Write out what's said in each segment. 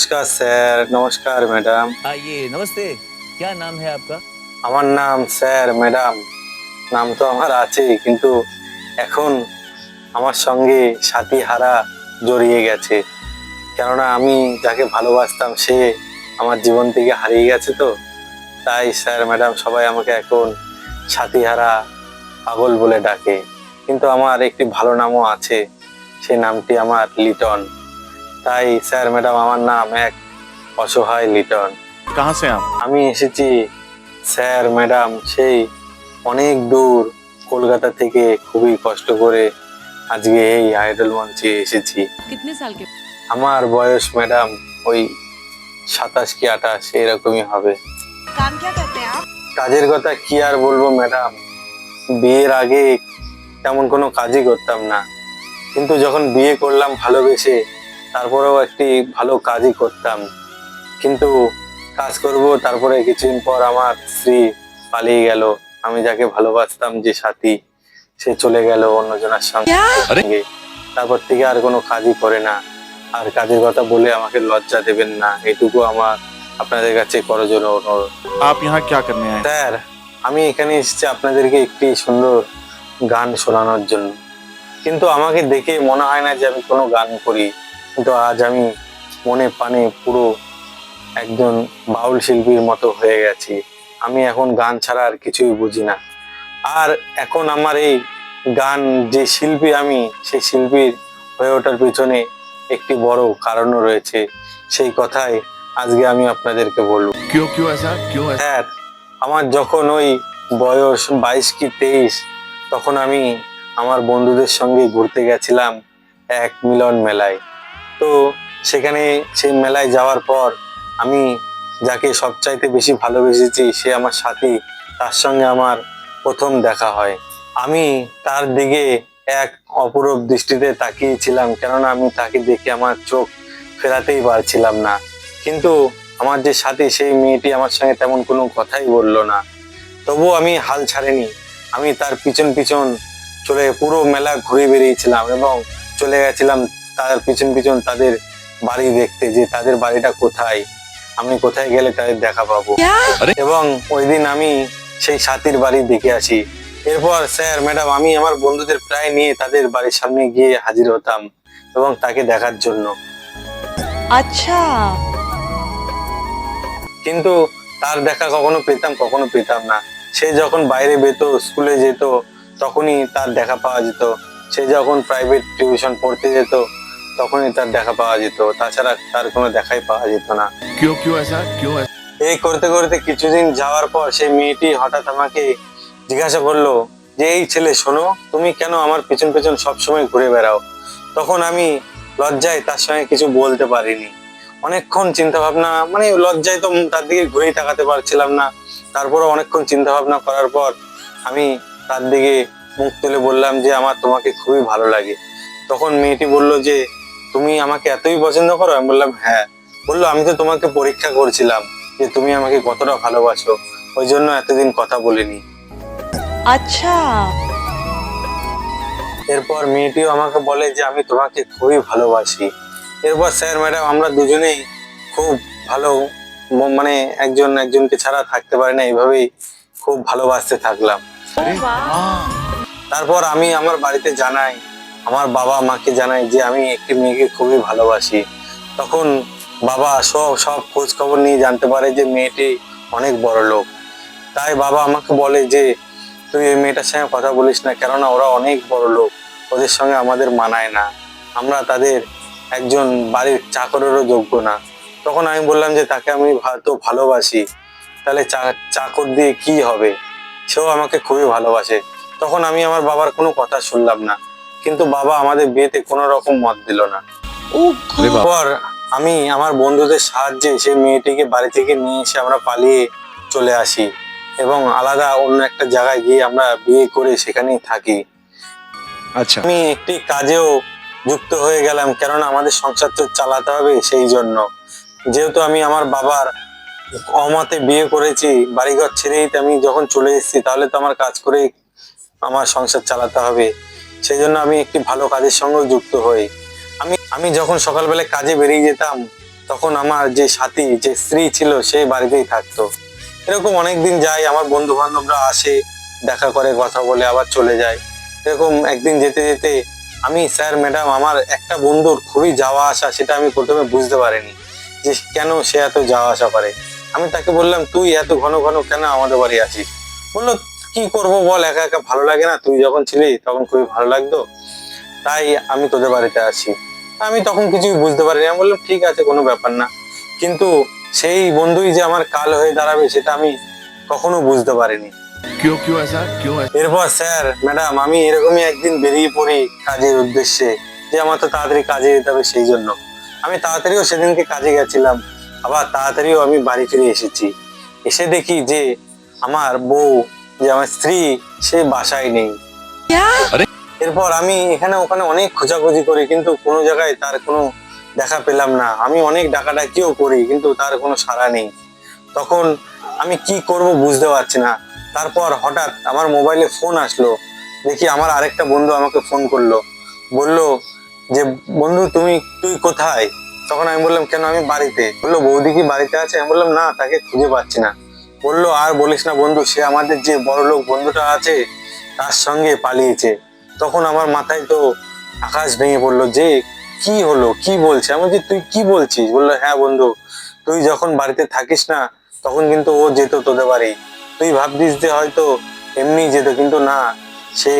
নমস্কার স্যার নমস্কার ম্যাডাম हाँ ये नमस्ते क्या नाम है आपका আমার নাম স্যার ম্যাডাম নাম তো আমার আছে কিন্তু এখন আমার সঙ্গে সাথী হারা জড়িয়ে গেছে কেননা আমি যাকে ভালোবাসতাম সে আমার জীবন থেকে হারিয়ে গেছে তো তাই স্যার ম্যাডাম সবাই আমাকে এখন সাথী হারা পাগল বলে ডাকে কিন্তু আমার একটি ভালো নামও আছে সেই নামটি আমার লিটন তাই স্যার ম্যাডাম আমার নাম এক অসহায় লিটন। কাহা সে আমি? এসেছি স্যার ম্যাডাম সেই অনেক দূর কলকাতা থেকে খুবই কষ্ট করে আজকে এই আইডল মঞ্চে এসেছি। আমার বয়স ম্যাডাম ওই সাতাশ কি আঠাশ এরকমই হবে। কাজের কথা কি আর বলব ম্যাডাম? বিয়ের আগে তেমন কোনো কাজই করতাম না। কিন্তু যখন বিয়ে করলাম ভালোবেসে তারপরেও একটি ভালো কাজই করতাম। কিন্তু কাজ করব তারপরে কিছুদিন পর আমার স্ত্রী পালিয়ে গেল। আমি যাকে ভালোবাসতাম যে সাথী সে চলে গেল অন্যজনের সঙ্গে। তারপর থেকে আর কোনো কাজই করে না। আর কাজের কথা বলে আমাকে লজ্জা দেবেন না। এটুকু আমার আপনাদের কাছে করজন জন্য স্যার আমি এখানে এসেছি আপনাদেরকে একটি সুন্দর গান শোনানোর জন্য। কিন্তু আমাকে দেখে মনে হয় না যে আমি কোনো গান করি। কিন্তু আজ আমি মনে পানে পুরো একজন বাউল শিল্পীর মতো হয়ে গেছি। আমি এখন গান ছাড়া আর কিছুই বুঝি না। আর এখন আমার এই গান যে শিল্পী আমি সেই শিল্পীর হয়ে ওঠার পিছনে একটি বড় কারণও রয়েছে। সেই কথাই আজকে আমি আপনাদেরকে বলব। স্যার আমার যখন ওই বয়স বাইশ কি তেইশ তখন আমি আমার বন্ধুদের সঙ্গে ঘুরতে গেছিলাম এক মিলন মেলায়। তো সেখানে সেই মেলায় যাওয়ার পর আমি যাকে সবচাইতে বেশি ভালোবেসেছি, সে আমার সাথী, তার সঙ্গে আমার প্রথম দেখা হয়। আমি তার দিকে এক অপরূপ দৃষ্টিতে তাকিয়েছিলাম, কেননা আমি তাকে দেখে আমার চোখ ফেরাতেই পারছিলাম না। কিন্তু আমার যে সাথী, সেই মেয়েটি আমার সঙ্গে তেমন কোনো কথাই বলল না। তবুও আমি হাল ছাড়িনি। আমি তার পিছন পিছন চলে পুরো মেলা ঘুরে বেরিয়েছিলাম এবং চলে গেছিলাম তার পিছন পিছন তাদের বাড়ি দেখতে যে তাদের বাড়িটা কোথায় আমি কোথায় গেলে তাদের দেখা পাবো। এবং ওই দিন আমি সেই সাথীর বাড়ি দেখে আসি। এরপর স্যার ম্যাডাম আমি আমার বন্ধুদের প্রায় নিয়ে তাদের বাড়ির সামনে গিয়ে হাজির হতাম এবং তাকে দেখার জন্য। আচ্ছা। কিন্তু তার দেখা কখনো পেতাম কখনো পেতাম না। সে যখন বাইরে বেত স্কুলে যেত তখনই তার দেখা পাওয়া যেত। সে যখন প্রাইভেট টিউশন পড়তে যেত তখনই তার দেখা পাওয়া যেত। তাছাড়া তার কোনো দেখাই পাওয়া যেত না। কেউ কেউ আসা কেউ এই করতে করতে কিছুদিন যাওয়ার পর সেই মেয়েটি হঠাৎ আমাকে জিজ্ঞাসা করল যে এই ছেলে শোনো তুমি কেন আমার পেছন পেছন সবসময় ঘুরে বেড়াও? তখন আমি লজ্জায় তার সঙ্গে কিছু বলতে পারিনি। অনেকক্ষণ চিন্তা ভাবনা মানে লজ্জায় তো তার দিকে ঘুরেই তাকাতে পারছিলাম না। তারপরে অনেকক্ষণ চিন্তা ভাবনা করার পর আমি তার দিকে মুখ তুলে বললাম যে আমার তোমাকে খুবই ভালো লাগে। তখন মেয়েটি বলল যে তুমি আমাকে এতই পছন্দ করো? আমি বললাম হ্যাঁ। বলল আমি তো তোমাকে পরীক্ষা করছিলাম যে তুমি আমাকে কতটা ভালোবাসো। ওই জন্য এতদিন কথা বলিনি। আচ্ছা। এরপর মেয়েটিও আমাকে বলে যে আমি তোমাকে খুবই ভালোবাসি। এরপর স্যার ম্যাডাম আমরা দুজনেই খুব ভালো মানে একজন একজনকে ছাড়া থাকতে পারি না এইভাবেই খুব ভালোবাসতে থাকলাম। তারপর আমি আমার বাড়িতে জানাই আমার বাবা মাকে জানাই যে আমি একটি মেয়েকে খুবই ভালোবাসি। তখন বাবা সব সব খোঁজ খবর নিয়ে জানতে পারে যে মেয়েটি অনেক বড় লোক। তাই বাবা আমাকে বলে যে, তুই এই মেয়েটার সঙ্গে কথা বলিস না, কেননা ওরা অনেক বড় লোক। ওদের সঙ্গে আমাদের মানায় না। আমরা তাদের একজন বাড়ির চাকরেরও যোগ্য না। তখন আমি বললাম যে, তাকে আমি তো ভালোবাসি। তাহলে চাকর দিয়ে কি হবে? সেও আমাকে খুবই ভালোবাসে। তখন আমি আমার বাবার কোনো কথা শুনলাম না। কিন্তু বাবা আমাদের বিয়েতে কোনো রকম মত দিল না। আমি আমার বন্ধুদের সাহায্যে সেই মেয়েটিকে বাড়ি থেকে নিয়ে এসে আমরা পালিয়ে চলে আসি এবং আলাদা অন্য একটা জায়গায় গিয়ে আমরা বিয়ে করে সেখানেই থাকি। আচ্ছা। আমি একটি কাজেও যুক্ত হয়ে গেলাম কেননা আমাদের সংসার তো চালাতে হবে সেই জন্য। যেহেতু আমি আমার বাবার অমাতে বিয়ে করেছি বাড়িঘর ছেড়েই আমি যখন চলে এসেছি তাহলে তো আমার কাজ করে আমার সংসার চালাতে হবে। সেই জন্য আমি একটি ভালো কাজের সঙ্গেও যুক্ত হই। আমি আমি যখন সকালবেলায় কাজে বেরিয়ে যেতাম, তখন আমার যে সাথী, যে স্ত্রী ছিল, সে বাড়িতেই থাকতো। এরকম অনেকদিন যায়, আমার বন্ধু বান্ধবরা আসে, দেখা করে, কথা বলে, আবার চলে যায়। এরকম একদিন যেতে যেতে আমি, স্যার, ম্যাডাম, আমার একটা বন্ধুর খুবই যাওয়া আসা, সেটা আমি প্রথমে বুঝতে পারিনি, যে কেন সে এত যাওয়া আসা পারে আমি তাকে বললাম, তুই এত ঘন ঘন কেন আমাদের বাড়ি আছিস বলল কি করব বল একা একা ভালো লাগে না। তুই যখন ছিলি তখন খুবই ভালো লাগতো। তাই আমি তোদের বাড়িতে আসি আমি তখন কিছুই বুঝতে পারিনি। আমি বললাম ঠিক আছে কোনো ব্যাপার না। কিন্তু সেই বন্ধুই যে আমার কাল হয়ে দাঁড়াবে সেটা আমি কখনো বুঝতে পারিনি। এরপর স্যার ম্যাডাম আমি এরকমই একদিন বেরিয়ে পড়ি কাজের উদ্দেশ্যে যে আমার তো তাড়াতাড়ি কাজে যেতে হবে সেই জন্য। আমি তাড়াতাড়িও সেদিনকে কাজে গেছিলাম। আবার তাড়াতাড়িও আমি বাড়ি ফিরে এসেছি। এসে দেখি যে আমার বউ যে আমার স্ত্রী সে বাসায় নেই। এরপর আমি এখানে ওখানে অনেক খোঁজাখুঁজি করি কিন্তু কোনো জায়গায় তার কোনো দেখা পেলাম না। আমি অনেক ডাকাডাকিও করি কিন্তু তার কোনো সাড়া নেই। তখন আমি কি করব বুঝতে পারছি না। তারপর হঠাৎ আমার মোবাইলে ফোন আসলো। দেখি আমার আরেকটা বন্ধু আমাকে ফোন করল। বলল যে বন্ধু তুমি তুই কোথায়? তখন আমি বললাম কেন? আমি বাড়িতে। বলল বৌদি কি বাড়িতে আছে? আমি বললাম না তাকে খুঁজে পাচ্ছি না। বলল, আর বলিস না বন্ধু, সে আমাদের যে বড় লোক বন্ধুটা আছে, তার সঙ্গে পালিয়েছে। তখন আমার মাথায় তো আকাশ ভেঙে পড়ল যে, কি হলো? কি বলছে? আমি তুই কি বলছিস? বলল হ্যাঁ বন্ধু, তুই যখন বাড়িতে থাকিস না, তখন কিন্তু ও যেত তোদের বাড়ি। তুই ভাবতিস যে হয়তো এমনি যেত, কিন্তু না, সে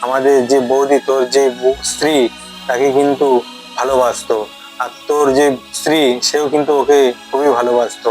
আমাদের যে বৌদি, তোর যে স্ত্রী, তাকে কিন্তু ভালোবাসতো। আর তোর যে স্ত্রী, সেও কিন্তু ওকে খুবই ভালোবাসতো।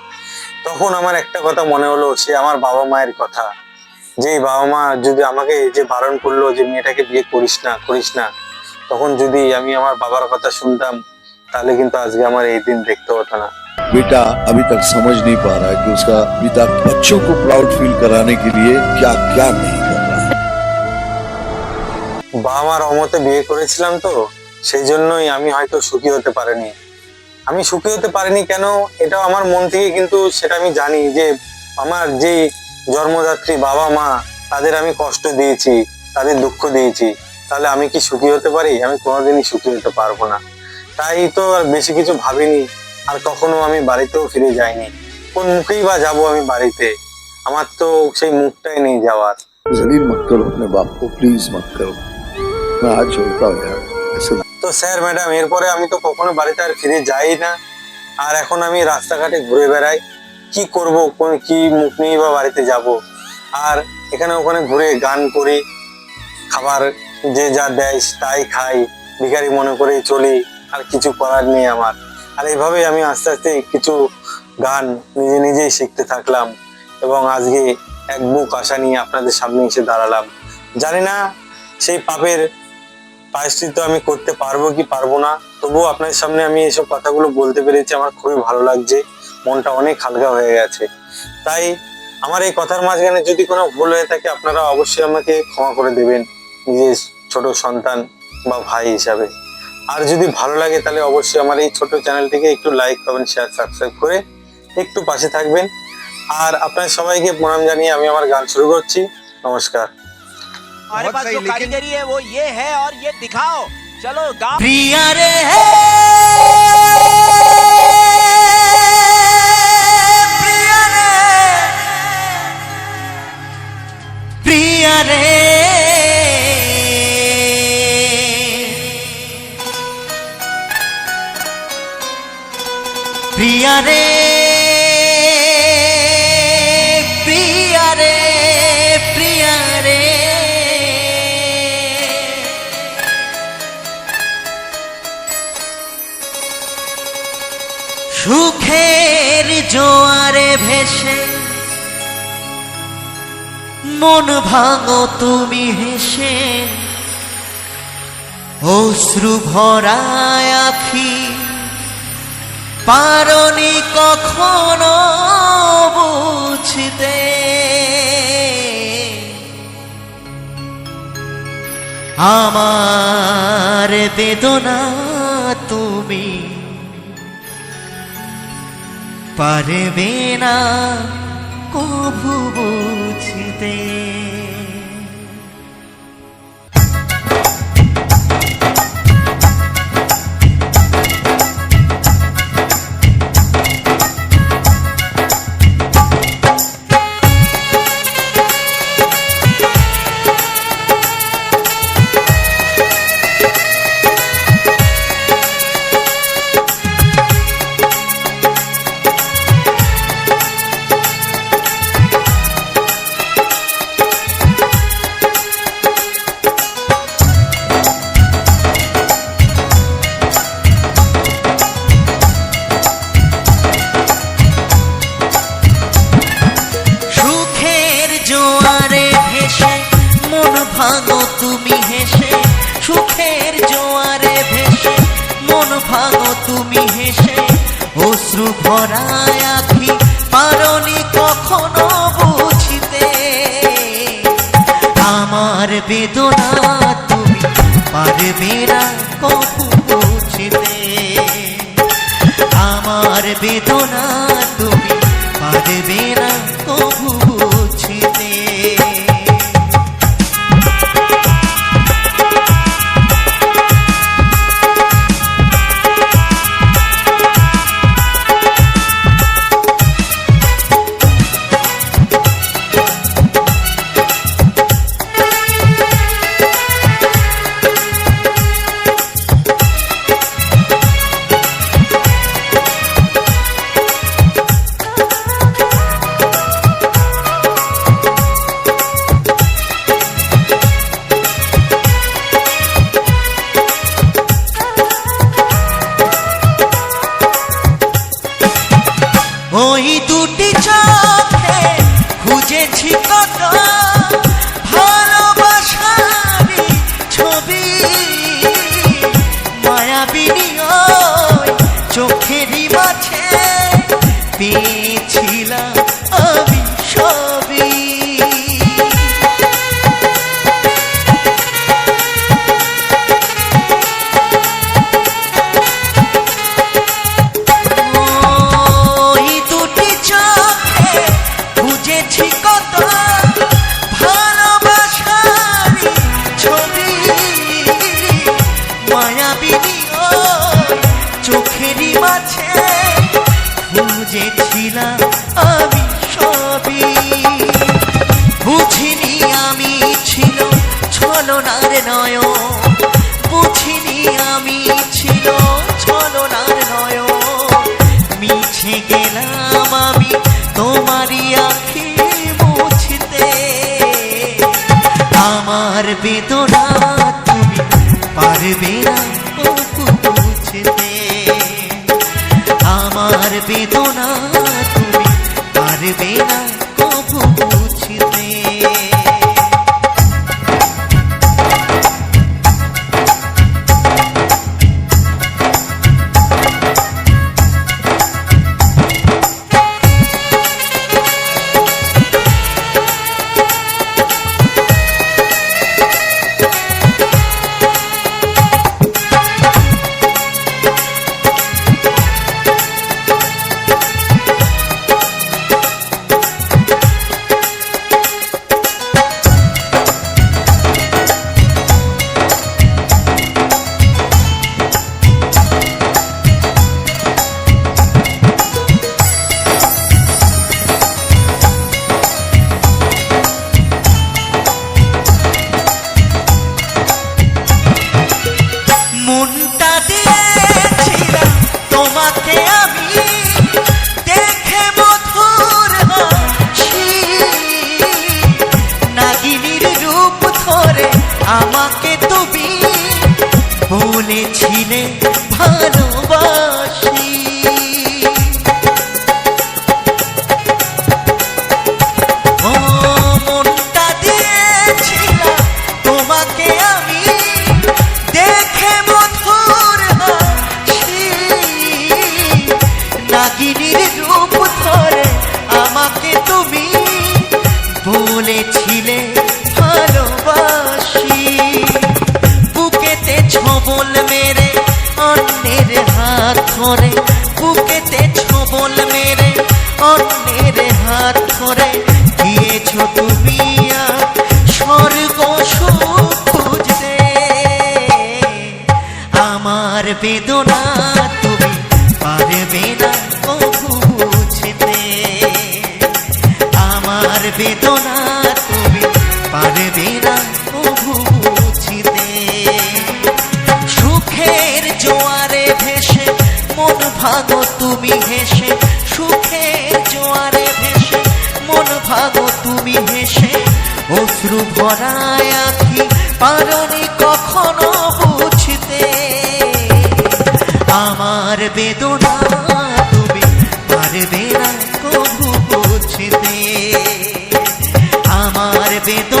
তখন আমার একটা কথা মনে হলো সে আমার বাবা মায়ের কথা যে বাবা মা যদি আমাকে যে বারণ করলো যে মেয়েটাকে বিয়ে করিস না করিস না তখন যদি আমি আমার বাবার কথা শুনতাম তাহলে কিন্তু আজকে আমার এই দিন দেখতে হতো না बेटा अभी तक समझ नहीं पा रहा है कि उसका पिता बच्चों को प्राउड फील कराने के लिए क्या क्या नहीं कर रहा है বাবা মার অমতে বিয়ে করেছিলাম তো সেই জন্যই আমি হয়তো সুখী হতে পারিনি আমি সুখী হতে পারিনি কেন? এটাও আমার মন থেকে কিন্তু সেটা আমি জানি যে আমার যে জন্মদাত্রী বাবা মা, তাদের আমি কষ্ট দিয়েছি, তাদের দুঃখ দিয়েছি। তাহলে আমি কি সুখী হতে পারি? আমি কোনোদিনই সুখী হতে পারব না। তাই তো আর বেশি কিছু ভাবিনি। আর কখনো আমি বাড়িতেও ফিরে যাইনি। কোন মুখেই বা যাব আমি বাড়িতে? আমার তো সেই মুখটাই নেই যাওয়ার। জলিল মাত্র বাপ্য প্লিজ মাত্র না, আজ করতেছিলাম তো স্যার, ম্যাডাম, এরপরে আমি তো কখনো বাড়িতে আর ফিরে যাই না। আর এখন আমি রাস্তাঘাটে ঘুরে বেড়াই। কি করব, কোন কি মুখ নিয়ে বা বাড়িতে যাব? আর এখানে ওখানে ঘুরে গান করি, খাবার যে যা দেয় তাই খাই, ভিখারি মনে করে চলি, আর কিছু করার নেই আমার। আর এইভাবেই আমি আস্তে আস্তে কিছু গান নিজে নিজেই শিখতে থাকলাম এবং আজকে এক বুক আশা নিয়ে আপনাদের সামনে এসে দাঁড়ালাম। জানি না সেই পাপের প্রায়শ্চিত্ত আমি করতে পারব কি পারব না, তবুও আপনার সামনে আমি এসব কথাগুলো বলতে পেরেছি, আমার খুবই ভালো লাগছে, মনটা অনেক হালকা হয়ে গেছে। তাই আমার এই কথার মাঝখানে যদি কোনো ভুল হয়ে থাকে, আপনারা অবশ্যই আমাকে ক্ষমা করে দেবেন, নিজের ছোট সন্তান বা ভাই হিসাবে। আর যদি ভালো লাগে, তাহলে অবশ্যই আমার এই ছোট চ্যানেলটিকে একটু লাইক, কমেন্ট, শেয়ার, সাবস্ক্রাইব করে একটু পাশে থাকবেন। আর আপনার সবাইকে প্রণাম জানিয়ে আমি আমার গান শুরু করছি। নমস্কার। हमारे पास जो कारीगरी है वो ये है और ये दिखाओ। चलो गाओ प्रिया रे प्रिया रे प्रिया रे प्रिया रे জোয়ারে ভেসে মন ভাঙো তুমি হেসে অশ্রু ভরায় আখি পারনি কখনো বুঝতে। আমার বেদনা পারবে না কভু বুঝতে ভাঙো তুমি হেসে, সুখের জোয়ারে ভেসে, মন ভাঙো তুমি হেসে, অশ্রু ভরায় আখি, পারনি কখনো বুঝিতে। আমার বেদনা তুমি পারবে না কখনো বুঝিতে। আমার বেদনা তুমি পারবে না কবু নয় বুঝিনি আমি ছিল ছলনার নয় মিছে গেলাম আমি তোমারই আমার বেদনা তুমি পারবে না আমার বেদনা তুমি পারবে না বেদনা তুমি পারবে না বুঝতে। আমার বেদনা তুমি পারবে না বুঝতে। সুখের জোয়ারে ভেসে মন ভাগো তুমি হেসে, সুখের জোয়ারে ভেসে মন ভাগো তুমি হেসে। অশ্রু ভরায় বেদনা তুমি? পারবে না কবু বুঝতে আমার বেদনা